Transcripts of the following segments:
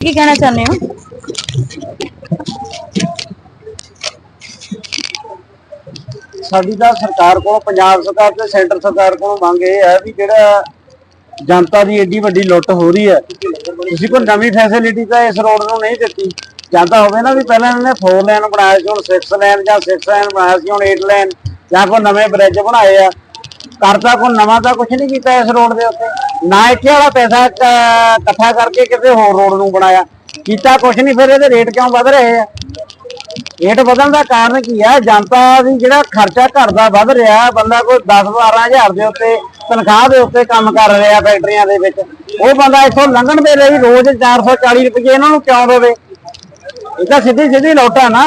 ਕੀ ਕਹਿਣਾ ਚਾਹੁੰਦੇ ਹੋ? ਸਾਡੀ ਤਾਂ ਸਰਕਾਰ ਕੋਲੋਂ, ਪੰਜਾਬ ਸਰਕਾਰ ਤੇ ਸੈਂਟਰ ਸਰਕਾਰ ਕੋਲੋਂ ਮੰਗ ਇਹ ਹੈ ਵੀ ਜਿਹੜਾ ਜਨਤਾ ਦੀ ਏਡੀ ਵੱਡੀ ਲੁੱਟ ਹੋ ਰਹੀ ਹੈ, ਤੁਸੀਂ ਕੋਈ ਨਵੀਂ ਫੈਸਿਲਿਟੀ ਤਾਂ ਇਸ ਰੋਡ ਨੂੰ ਨਹੀਂ ਦਿੱਤੀ। ਜਾਂਦਾ ਹੋਵੇ ਨਾ ਵੀ ਪਹਿਲਾਂ ਇਹਨਾਂ ਨੇ 4 ਲਾਈਨ ਬਣਾਇਆ ਸੀ, ਹੁਣ 6 ਲਾਈਨ ਜਾਂ 6 ਲਾਈਨ ਬਣਾਇਆ ਸੀ, ਹੁਣ 8 ਲਾਈਨ ਜਾਂ ਕੋਈ ਨਵੇਂ ਬ੍ਰਿਜ ਬਣਾਏ ਆ। ਕਰਤਾ ਕੋਈ ਨਵਾਂ ਤਾਂ ਕੁਝ ਨਹੀਂ ਕੀਤਾ ਇਸ ਰੋਡ ਦੇ ਉੱਤੇ। ਨਾ ਇੱਥੇ ਵਾਲਾ ਪੈਸਾ ਇਕੱਠਾ ਕਰਕੇ ਕਿਸੇ ਹੋਰ ਰੋਡ ਨੂੰ ਬਣਾਇਆ। ਕੀਤਾ ਕੁਝ ਨਹੀਂ, ਫਿਰ ਇਹਦੇ ਰੇਟ ਕਿਉਂ ਵਧ ਰਹੇ ਆ? ਰੇਟ ਵਧਣ ਦਾ ਕਾਰਨ ਕੀ ਹੈ ਜਨਤਾ ਦੀ ਜਿਹੜਾ ਖਰਚਾ ਘਰ ਦਾ ਵੱਧ ਰਿਹਾ, ਬੰਦਾ ਕੋਈ 10 12000 ਦੇ ਉੱਤੇ, ਤਨਖਾਹ ਦੇ ਉੱਤੇ ਕੰਮ ਕਰ ਰਿਹਾ ਫੈਕਟਰੀਆਂ ਦੇ ਵਿੱਚ। ਉਹ ਬੰਦਾ ਇੱਥੋਂ ਲੰਘਣ ਦੇ ਲਈ ਰੋਜ਼ 440 ਰੁਪਏ ਇਹਨਾਂ ਨੂੰ ਕਿਉਂ ਦੇਵੇ? ਇਹ ਤਾਂ ਸਿੱਧੀ ਸਿੱਧੀ ਲੋਟਾ ਨਾ।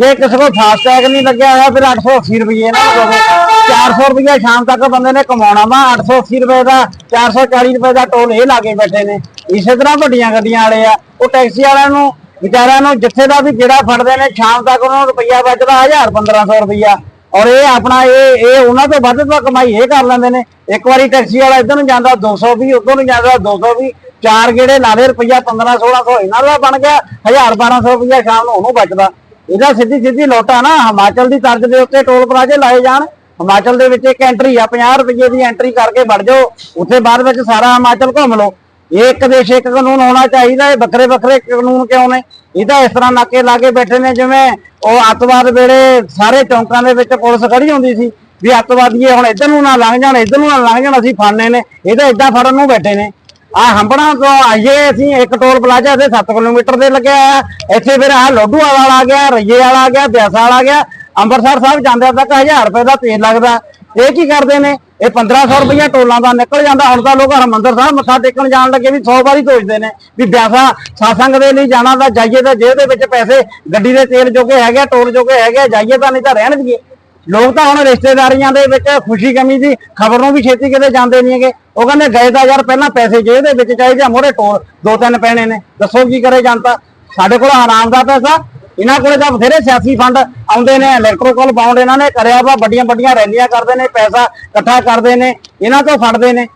ਜੇ ਕਿਸੇ ਕੋਲ ਫਾਸਟ ਟੈਗ ਨਹੀਂ ਲੱਗਿਆ ਹੋਇਆ, ਫਿਰ 880 ਰੁਪਏ ਇਹਨਾਂ ਨੂੰ ਦੇਵੇ। 400 ਰੁਪਏ ਸ਼ਾਮ ਤੱਕ ਬੰਦੇ ਨੇ ਕਮਾਉਣਾ ਵਾ 880 ਰੁਪਏ ਦਾ 440 ਰੁਪਏ ਦਾ ਟੋਲ ਇਹ ਲਾ ਕੇ ਬੈਠੇ ਨੇ। ਇਸੇ ਤਰ੍ਹਾਂ ਵੱਡੀਆਂ ਗੱਡੀਆਂ ਵਾਲੇ ਆ, ਉਹ ਟੈਕਸੀ ਵਾਲਿਆਂ ਨੂੰ, ਵਿਚਾਰਿਆਂ ਨੂੰ ਜਿੱਥੇ ਦਾ ਵੀ ਜਿਹੜਾ ਫੜਦੇ ਨੇ, ਸ਼ਾਮ ਤੱਕ ਉਹਨਾਂ ਨੂੰ ਰੁਪਈਆ ਬਚਦਾ 1000 1500 ਰੁਪਈਆ। ਔਰ ਇਹ ਆਪਣਾ, ਇਹ ਇਹ ਉਹਨਾਂ ਤੋਂ ਵੱਧ ਤੋਂ ਕਮਾਈ ਇਹ ਕਰ ਲੈਂਦੇ ਨੇ। ਇੱਕ ਵਾਰੀ ਟੈਕਸੀ ਵਾਲਾ ਇੱਧਰ ਨੂੰ ਜਾਂਦਾ 220 ਉੱਧਰ ਨੂੰ ਜਾਂਦਾ 220 ਚਾਰ ਗੇੜੇ ਲਾ ਦੇ ਰੁਪਈਆ 15 1600 ਇਹਨਾਂ ਦਾ ਬਣ ਗਿਆ 1000 1200 ਰੁਪਈਆ ਸ਼ਾਮ ਨੂੰ ਉਹਨੂੰ ਬਚਦਾ। ਇਹਦਾ ਸਿੱਧੀ ਸਿੱਧੀ ਲੋਟਾ ਨਾ ਹਿਮਾਚਲ ਦੀ ਤਰਜ਼ ਦੇ ਉੱਤੇ ਟੋਲ ਪਲਾਜ਼ੇ ਲਾਏ ਜਾਣ। ਹਿਮਾਚਲ ਦੇ ਵਿੱਚ ਇੱਕ ਐਂਟਰੀ ਆ 50 ਰੁਪਏ ਦੀ ਐਂਟਰੀ ਕਰਕੇ ਵੜ ਜਾਓ, ਉੱਥੇ ਬਾਅਦ ਵਿੱਚ ਸਾਰਾ ਹਿਮਾਚਲ ਘੁੰਮ ਲਓ। ਇਹ ਇੱਕ ਦੇਸ਼ ਇੱਕ ਕਾਨੂੰਨ ਹੋਣਾ ਚਾਹੀਦਾ ਇਹ ਵੱਖਰੇ ਵੱਖਰੇ ਕਾਨੂੰਨ ਕਿਉਂ ਨੇ? ਇਹ ਤਾਂ ਇਸ ਤਰ੍ਹਾਂ ਨਾਕੇ ਲਾ ਕੇ ਬੈਠੇ ਨੇ, ਜਿਵੇਂ ਉਹ ਅੱਤਵਾਦ ਵੇਲੇ ਸਾਰੇ ਚੌਂਕਾਂ ਦੇ ਵਿੱਚ ਪੁਲਿਸ ਖੜੀ ਹੁੰਦੀ ਸੀ, ਵੀ ਅੱਤਵਾਦੀਏ ਹੁਣ ਇੱਧਰ ਨੂੰ ਨਾ ਲੰਘ ਜਾਣ, ਇੱਧਰ ਨੂੰ ਨਾ ਲੰਘ ਜਾਣ, ਅਸੀਂ ਫੜਨੇ ਨੇ। ਇਹ ਤਾਂ ਇਦਾਂ ਫੜਨ ਨੂੰ ਬੈਠੇ ਨੇ। ਆ ਹੰਬਣਾ ਤੋਂ ਆਈਏ ਅਸੀਂ, ਇੱਕ ਟੋਲ ਪਲਾਜ਼ਾ ਤੇ 7 ਕਿਲੋਮੀਟਰ ਦੇ ਲੱਗਿਆ ਆ ਇੱਥੇ ਫਿਰ ਆ ਲੋਡੂ ਵਾਲਾ ਆ ਗਿਆ, ਰਈਏ ਵਾਲਾ ਆ ਗਿਆ, ਬਿਆਸਾ ਵਾਲਾ ਆ ਗਿਆ ਅੰਮ੍ਰਿਤਸਰ ਸਾਹਿਬ ਜਾਂਦੇ ਤੱਕ 1000 ਰੁਪਏ ਦਾ ਤੇਲ ਲੱਗਦਾ। ਇਹ ਕੀ ਕਰਦੇ ਨੇ? ਇਹ 1500 ਰੁਪਏ ਟੋਲਾਂ ਦਾ ਨਿਕਲ ਜਾਂਦਾ। ਹੁਣ ਤਾਂ ਲੋਕ ਹਰਮੰਦਰ ਸਾਹਿਬ ਮੱਥਾ ਟੇਕਣ ਜਾਣ ਲੱਗੇ ਵੀ 100 ਵਾਰੀ ਸੋਚਦੇ ਨੇ। ਵੀ ਬਿਆਸਾ ਸਾਸੰਗ ਦੇ ਲਈ ਜਾਣਾ ਤਾਂ ਜਾਈਏ ਤਾਂ ਜੇਬ ਦੇ ਵਿੱਚ ਪੈਸੇ, ਗੱਡੀ ਦੇ ਤੇਲ ਜੋਗੇ ਹੈਗੇ ਟੋਲ ਜੋਗੇ ਹੈਗੇ ਜਾਈਏ ਤਾਂ ਨਹੀਂ ਤਾਂ ਰਹਿਣ ਦੀਏ ਲੋਕ ਤਾਂ ਹੁਣ ਰਿਸ਼ਤੇਦਾਰੀਆਂ ਦੇ ਵਿੱਚ ਖੁਸ਼ੀ ਕਮੀ ਦੀ ਖਬਰ ਨੂੰ ਵੀ ਛੇਤੀ ਕਿਤੇ ਜਾਂਦੇ ਨਹੀਂ ਹੈਗੇ। ਉਹ ਕਹਿੰਦੇ ਗਏ ਤਾਂ ਯਾਰ ਪਹਿਲਾਂ ਪੈਸੇ ਜੇਬ ਦੇ ਵਿੱਚ ਚਾਹੀਦੇ ਆ ਮੋਰੇ ਟੋਲ ਦੋ ਤਿੰਨ ਪੈਣੇ ਨੇ। ਦੱਸੋ ਕੀ ਕਰੇ ਜਨਤਾ? ਸਾਡੇ ਕੋਲ ਆਰਾਮ ਦਾ ਪੈਸਾ, ਇਹਨਾਂ ਕੋਲੇ ਤਾਂ ਬਥੇਰੇ ਸਿਆਸੀ ਫੰਡ ਆਉਂਦੇ ਨੇ ਇਲੈਕਟ੍ਰੋਕਲ ਬਾਉਂਡ ਇਹਨਾਂ ਨੇ ਕਰਿਆ ਵਾ, ਵੱਡੀਆਂ ਵੱਡੀਆਂ ਰੈਲੀਆਂ ਕਰਦੇ ਨੇ, ਪੈਸਾ ਇਕੱਠਾ ਕਰਦੇ ਨੇ, ਇਹਨਾਂ ਤੋਂ ਫੜਦੇ ਨੇ।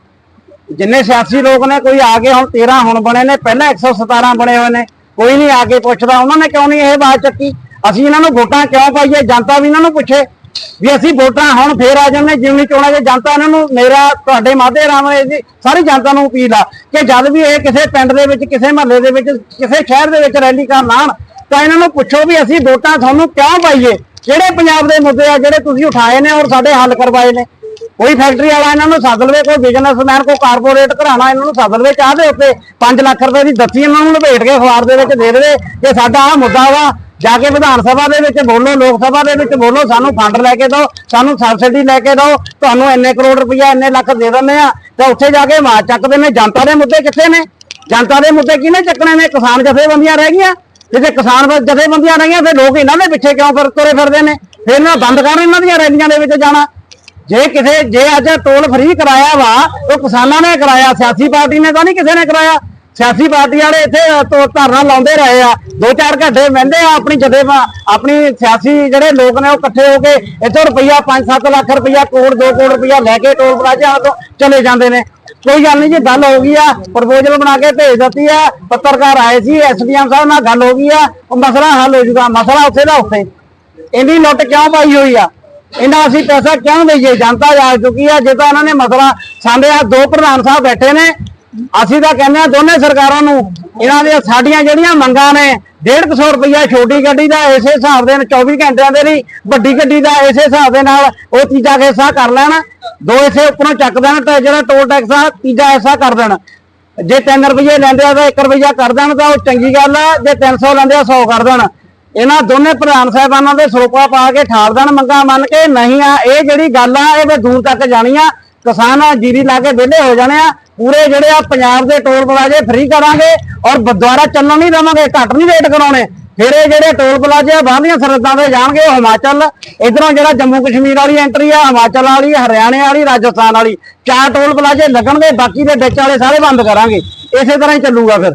ਜਿੰਨੇ ਸਿਆਸੀ ਲੋਕ ਨੇ, ਕੋਈ ਆ ਕੇ ਹੁਣ 13 ਹੁਣ ਬਣੇ ਨੇ, ਪਹਿਲਾਂ 117 ਬਣੇ ਹੋਏ ਨੇ, ਕੋਈ ਨਹੀਂ ਆ ਕੇ ਪੁੱਛਦਾ, ਉਹਨਾਂ ਨੇ ਕਿਉਂ ਨਹੀਂ ਇਹ ਬਾਤ ਚੱਕੀ? ਅਸੀਂ ਇਹਨਾਂ ਨੂੰ ਵੋਟਾਂ ਕਿਉਂ ਪਾਈਏ? ਜਨਤਾ ਵੀ ਇਹਨਾਂ ਨੂੰ ਪੁੱਛੇ ਵੀ ਅਸੀਂ ਵੋਟਾਂ ਹੁਣ ਫੇਰ ਆ ਜਾਂਦੇ ਜਿਮਨੀ ਚੋਣਾਂ 'ਚ ਜਨਤਾ ਇਹਨਾਂ ਨੂੰ, ਮੇਰਾ, ਤੁਹਾਡੇ ਮਾਧੇ ਰਾਮ ਜੀ, ਸਾਰੀ ਜਨਤਾ ਨੂੰ ਅਪੀਲ ਆ ਕਿ ਜਦ ਵੀ ਇਹ ਕਿਸੇ ਪਿੰਡ ਦੇ ਵਿੱਚ, ਕਿਸੇ ਮਹੱਲੇ ਦੇ ਵਿੱਚ, ਕਿਸੇ ਸ਼ਹਿਰ ਦੇ ਵਿੱਚ ਰੈਲੀ ਕਰਨ ਆਉਣ ਤਾਂ ਇਹਨਾਂ ਨੂੰ ਪੁੱਛੋ ਵੀ ਅਸੀਂ ਵੋਟਾਂ ਤੁਹਾਨੂੰ ਕਿਉਂ ਪਾਈਏ? ਕਿਹੜੇ ਪੰਜਾਬ ਦੇ ਮੁੱਦੇ ਆ ਜਿਹੜੇ ਤੁਸੀਂ ਉਠਾਏ ਨੇ ਔਰ ਸਾਡੇ ਹੱਲ ਕਰਵਾਏ ਨੇ? ਕੋਈ ਫੈਕਟਰੀ ਵਾਲਾ ਇਹਨਾਂ ਨੂੰ ਸੱਦ ਲਵੇ, ਕੋਈ ਬਿਜ਼ਨਸਮੈਨ ਕੋਈ ਕਾਰਪੋਰੇਟ ਘਰਾਣਾ ਇਹਨਾਂ ਨੂੰ ਸੱਦ ਲਵੇ, ਚਾਹ ਦੇ ਉੱਤੇ 5 ਲੱਖ ਰੁਪਏ ਦੀ ਦੱਸੀ ਇਹਨਾਂ ਨੂੰ ਲਪੇਟ ਕੇ ਅਖਬਾਰ ਦੇ ਵਿੱਚ ਦੇ ਦੇਵੇ। ਕਿ ਸਾਡਾ ਆ ਮੁੱਦਾ ਵਾ, ਜਾ ਕੇ ਵਿਧਾਨ ਸਭਾ ਦੇ ਵਿੱਚ ਬੋਲੋ, ਲੋਕ ਸਭਾ ਦੇ ਵਿੱਚ ਬੋਲੋ, ਸਾਨੂੰ ਫੰਡ ਲੈ ਕੇ ਦਿਓ, ਸਾਨੂੰ ਸਬਸਿਡੀ ਲੈ ਕੇ ਦਿਓ, ਤੁਹਾਨੂੰ ਇੰਨੇ ਕਰੋੜ ਰੁਪਈਆ ਇੰਨੇ ਲੱਖ ਦੇ ਦਿੰਦੇ ਆ, ਤਾਂ ਉੱਥੇ ਜਾ ਕੇ ਆਵਾਜ਼ ਚੱਕਦੇ ਨੇ। ਜਨਤਾ ਦੇ ਮੁੱਦੇ ਕਿੱਥੇ ਨੇ? ਜਨਤਾ ਦੇ ਮੁੱਦੇ ਕਿਹਨੇ ਚੱਕਣੇ ਨੇ? ਕਿਸਾਨ ਜਥੇਬੰਦੀਆਂ ਰਹਿ ਗਈਆਂ। ਜਿੱਥੇ ਕਿਸਾਨ ਜਥੇਬੰਦੀਆਂ ਰਹੀਆਂ, ਫਿਰ ਲੋਕ ਇਹਨਾਂ ਦੇ ਪਿੱਛੇ ਕਿਉਂ ਫਿਰ ਤੁਰੇ ਫਿਰਦੇ ਨੇ? ਫਿਰ ਇਹਨਾਂ ਬੰਦ ਕਰਨ ਇਹਨਾਂ ਦੀਆਂ ਰੈਲੀਆਂ ਦੇ ਵਿੱਚ ਜਾਣਾ। ਜੇ ਕਿਸੇ ਜੇ ਅੱਜ ਟੋਲ ਫਰੀ ਕਰਾਇਆ ਵਾ, ਉਹ ਕਿਸਾਨਾਂ ਨੇ ਕਰਾਇਆ, ਸਿਆਸੀ ਪਾਰਟੀ ਨੇ ਤਾਂ ਨਹੀਂ ਕਿਸੇ ਨੇ ਕਰਾਇਆ। ਸਿਆਸੀ ਪਾਰਟੀ ਵਾਲੇ ਇੱਥੇ ਧਰਨਾ ਲਾਉਂਦੇ ਰਹੇ ਆ। ਦੋ ਚਾਰ ਘੰਟੇ ਬਹਿੰਦੇ ਆ ਆਪਣੀ ਜਦੇ ਆਪਣੀ ਸਿਆਸੀ ਜਿਹੜੇ ਲੋਕ ਨੇ ਉਹ ਇਕੱਠੇ ਹੋ ਕੇ ਇੱਥੋਂ ਰੁਪਈਆ 5-7 ਲੱਖ ਰੁਪਈਆ, ਕਰੋੜ 2 ਕਰੋੜ ਰੁਪਈਆ ਲੈ ਕੇ ਟੋਲ ਪਲਾਜ਼ਾ ਤੋਂ ਚਲੇ ਜਾਂਦੇ ਨੇ। ਕੋਈ ਗੱਲ ਨਹੀਂ ਜੀ, ਗੱਲ ਹੋ ਗਈ ਆ ਪ੍ਰਪੋਜ਼ਲ ਬਣਾ ਕੇ ਭੇਜ ਦਿੱਤੀ ਆ, ਪੱਤਰਕਾਰ ਆਏ ਸੀ, ਐਸਡੀਐਮ ਸਾਹਿਬ ਨਾਲ ਗੱਲ ਹੋ ਗਈ ਆ, ਉਹ ਮਸਲਾ ਹੱਲ ਹੋ ਜਾਊਗਾ, ਮਸਲਾ ਉੱਥੇ ਦਾ ਉੱਥੇ। ਇੰਨੀ ਲੁੱਟ ਕਿਉਂ ਪਾਈ ਹੋਈ ਆ? ਇਹਨਾਂ ਅਸੀਂ ਪੈਸਾ ਕਿਉਂ ਦੇਈਏ? ਜਨਤਾ ਜਾ ਚੁੱਕੀ ਆ, ਜੇ ਤਾਂ ਇਹਨਾਂ ਨੇ ਮਸਲਾ ਸਾਡੇ ਆ ਦੋ ਪ੍ਰਧਾਨ ਸਾਹਿਬ ਬੈਠੇ ਨੇ ਅਸੀਂ ਤਾਂ ਕਹਿੰਦੇ ਆ ਦੋਨੇ ਸਰਕਾਰਾਂ ਨੂੰ, ਇਹਨਾਂ ਦੀਆਂ ਸਾਡੀਆਂ ਜਿਹੜੀਆਂ ਮੰਗਾਂ ਨੇ 150 ਰੁਪਈਆ ਛੋਟੀ ਗੱਡੀ ਦਾ ਇਸੇ ਹਿਸਾਬ ਦੇ ਨਾਲ 24 ਘੰਟਿਆਂ ਦੇ ਲਈ ਵੱਡੀ ਗੱਡੀ ਦਾ ਇਸੇ ਹਿਸਾਬ ਦੇ ਨਾਲ ਉਹ ਤੀਜਾ ਹਿੱਸਾ ਕਰ ਲੈਣ, ਦੋ ਇਸੇ ਉੱਪਰੋਂ ਚੱਕ ਦੇਣ ਤੇ ਜਿਹੜਾ ਟੋਲ ਟੈਕਸ ਆ, ਤੀਜਾ ਹਿੱਸਾ ਕਰ ਦੇਣ। ਜੇ 3 ਰੁਪਏ ਲੈਂਦੇ ਆ ਤਾਂ 1 ਰੁਪਈਆ ਕਰ ਦੇਣ ਤਾਂ ਉਹ ਚੰਗੀ ਗੱਲ ਆ, ਜੇ 300 ਲੈਂਦੇ ਆ 100 ਕਰ ਦੇਣ। ਇਹਨਾਂ ਦੋਨੇ ਪ੍ਰਧਾਨ ਸਾਹਿਬਾਨਾਂ ਦੇ ਸਰੋਪਾ ਪਾ ਕੇ ਠਾਲ ਦੇਣ ਮੰਗਾ ਮੰਨ ਕੇ, ਨਹੀਂ ਆ, ਇਹ ਜਿਹੜੀ ਗੱਲ ਆ, ਇਹ ਵੀ ਦੂਰ ਤੱਕ ਜਾਣੀ ਆ। ਕਿਸਾਨ ਆ ਜੀਰੀ ਲਾ ਕੇ ਵਿਹਲੇ ਹੋ ਜਾਣੇ ਆ। ਪੂਰੇ ਜਿਹੜੇ ਆ ਪੰਜਾਬ ਦੇ ਟੋਲ ਪਲਾਜ਼ੇ ਫ੍ਰੀ ਕਰਾਂਗੇ ਔਰ ਬ- ਦੁਬਾਰਾ ਚੱਲਣ ਨਹੀਂ ਦੇਵਾਂਗੇ, ਘੱਟ ਨਹੀਂ ਰੇਟ ਕਰਾਉਣੇ। ਫਿਰ ਇਹ ਜਿਹੜੇ ਟੋਲ ਪਲਾਜ਼ੇ ਆ, ਬਾਹਰਲੀਆਂ ਸਰਹੱਦਾਂ ਤੇ ਜਾਣਗੇ ਹਿਮਾਚਲ। ਇਧਰੋਂ ਜਿਹੜਾ ਜੰਮੂ ਕਸ਼ਮੀਰ ਵਾਲੀ ਐਂਟਰੀ ਆ, ਹਿਮਾਚਲ ਵਾਲੀ, ਹਰਿਆਣੇ ਵਾਲੀ, ਰਾਜਸਥਾਨ ਵਾਲੀ, ਚਾਰ ਟੋਲ ਪਲਾਜ਼ੇ ਲੱਗਣਗੇ, ਬਾਕੀ ਦੇ ਵਿੱਚ ਵਾਲੇ ਸਾਰੇ ਬੰਦ ਕਰਾਂਗੇ। ਇਸੇ ਤਰ੍ਹਾਂ ਹੀ ਚੱਲੂਗਾ ਫਿਰ।